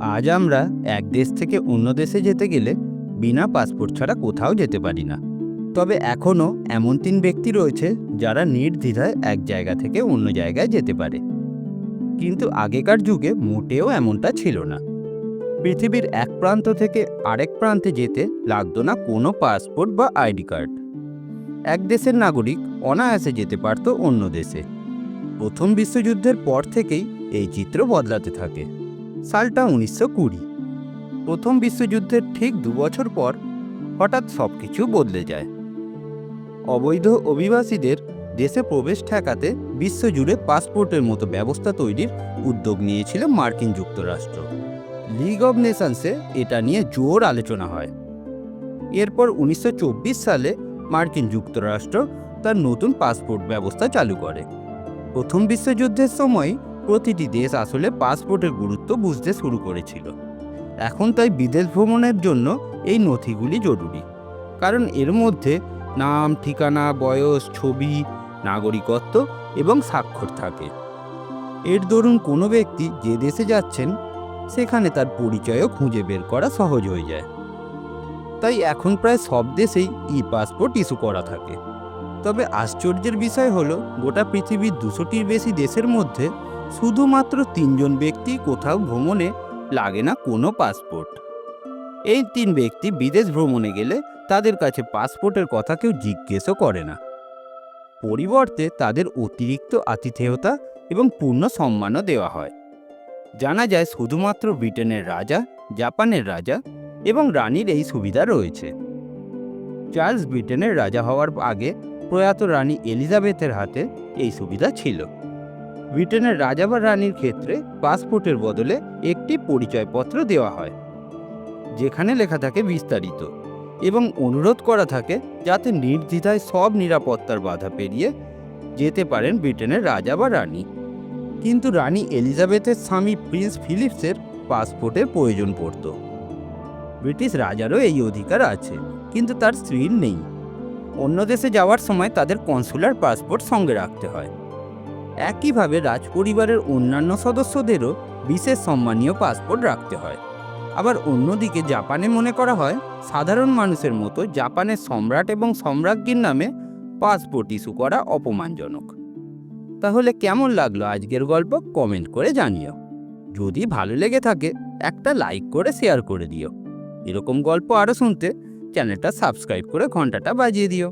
আজ আমরা এক দেশ থেকে অন্য দেশে যেতে গেলে বিনা পাসপোর্ট ছাড়া কোথাও যেতে পারি না। তবে এখনও এমন তিন ব্যক্তি রয়েছে যারা নির্দ্বিধায় এক জায়গা থেকে অন্য জায়গায় যেতে পারে। কিন্তু আগেকার যুগে মোটেও এমনটা ছিল না। পৃথিবীর এক প্রান্ত থেকে আরেক প্রান্তে যেতে লাগতো না কোনো পাসপোর্ট বা আইডি কার্ড। এক দেশের নাগরিক অনায়াসে যেতে পারত অন্য দেশে। প্রথম বিশ্বযুদ্ধের পর থেকেই এই চিত্র বদলাতে থাকে। সালটা উনিশশো কুড়ি। প্রথম বিশ্বযুদ্ধের ঠিক দু বছর পর হঠাৎ সব কিছু বদলে যায়। অবৈধ অভিবাসীদের দেশে প্রবেশ ঠেকাতে বিশ্বজুড়ে পাসপোর্টের মতো ব্যবস্থা তৈরির উদ্যোগ নিয়েছিল মার্কিন যুক্তরাষ্ট্র। লিগ অব নেশনসে এটা নিয়ে জোর আলোচনা হয়। এরপর উনিশশো চব্বিশ সালে মার্কিন যুক্তরাষ্ট্র তার নতুন পাসপোর্ট ব্যবস্থা চালু করে। প্রথম বিশ্বযুদ্ধের সময় প্রতিটি দেশ আসলে পাসপোর্টের গুরুত্ব বুঝতে শুরু করেছিল। এখন তাই বিদেশ ভ্রমণের জন্য এই নথিগুলি জরুরি। কারণ এর মধ্যে নাম, ঠিকানা, বয়স, ছবি, নাগরিকত্ব এবং স্বাক্ষর থাকে। এর দরুন কোনো ব্যক্তি যে দেশে যাচ্ছেন, সেখানে তার পরিচয়ও খুঁজে বের করা সহজ হয়ে যায়। তাই এখন প্রায় সব দেশেই ই পাসপোর্ট ইস্যু করা থাকে। তবে আশ্চর্যের বিষয় হলো, গোটা পৃথিবীর দুশোটির বেশি দেশের মধ্যে শুধুমাত্র তিনজন ব্যক্তি কোথাও ভ্রমণে লাগে না কোনো পাসপোর্ট। এই তিন ব্যক্তি বিদেশ ভ্রমণে গেলে তাদের কাছে পাসপোর্টের কথা কেউ জিজ্ঞেসও করে না। পরিবর্তে তাদের অতিরিক্ত আতিথেয়তা এবং পূর্ণ সম্মানও দেওয়া হয়। জানা যায় শুধুমাত্র ব্রিটেনের রাজা, জাপানের রাজা এবং রানীর এই সুবিধা রয়েছে। চার্লস ব্রিটেনের রাজা হওয়ার আগে প্রয়াত রানী এলিজাবেথের হাতে এই সুবিধা ছিল। ব্রিটেনের রাজা বা রানীর ক্ষেত্রে পাসপোর্টের বদলে একটি পরিচয়পত্র দেওয়া হয়, যেখানে লেখা থাকে বিস্তারিত এবং অনুরোধ করা থাকে যাতে নির্দ্বিধায় সব নিরাপত্তার বাধা পেরিয়ে যেতে পারেন ব্রিটেনের রাজা বা রানী। কিন্তু রানী এলিজাবেথের স্বামী প্রিন্স ফিলিপসের পাসপোর্টের প্রয়োজন পড়ত। ব্রিটিশ রাজারও এই অধিকার আছে, কিন্তু তার স্ত্রীর নেই। অন্য দেশে যাওয়ার সময় তাদের কনসুলার পাসপোর্ট সঙ্গে রাখতে হয়। একইভাবে রাজপরিবারের অন্যান্য সদস্যদেরও বিশেষ সম্মানীয় পাসপোর্ট রাখতে হয়। আবার অন্যদিকে জাপানে মনে করা হয়, সাধারণ মানুষের মতো জাপানের সম্রাট এবং সম্রাজ্ঞীর নামে পাসপোর্ট ইস্যু করা অপমানজনক। তাহলে কেমন লাগল আজকের গল্প? কমেন্ট করে জানিও। যদি ভালো লেগে থাকে, একটা লাইক করে শেয়ার করে দিও। এরকম গল্প আরও শুনতে চ্যানেলটা সাবস্ক্রাইব করে ঘন্টাটা বাজিয়ে দিও।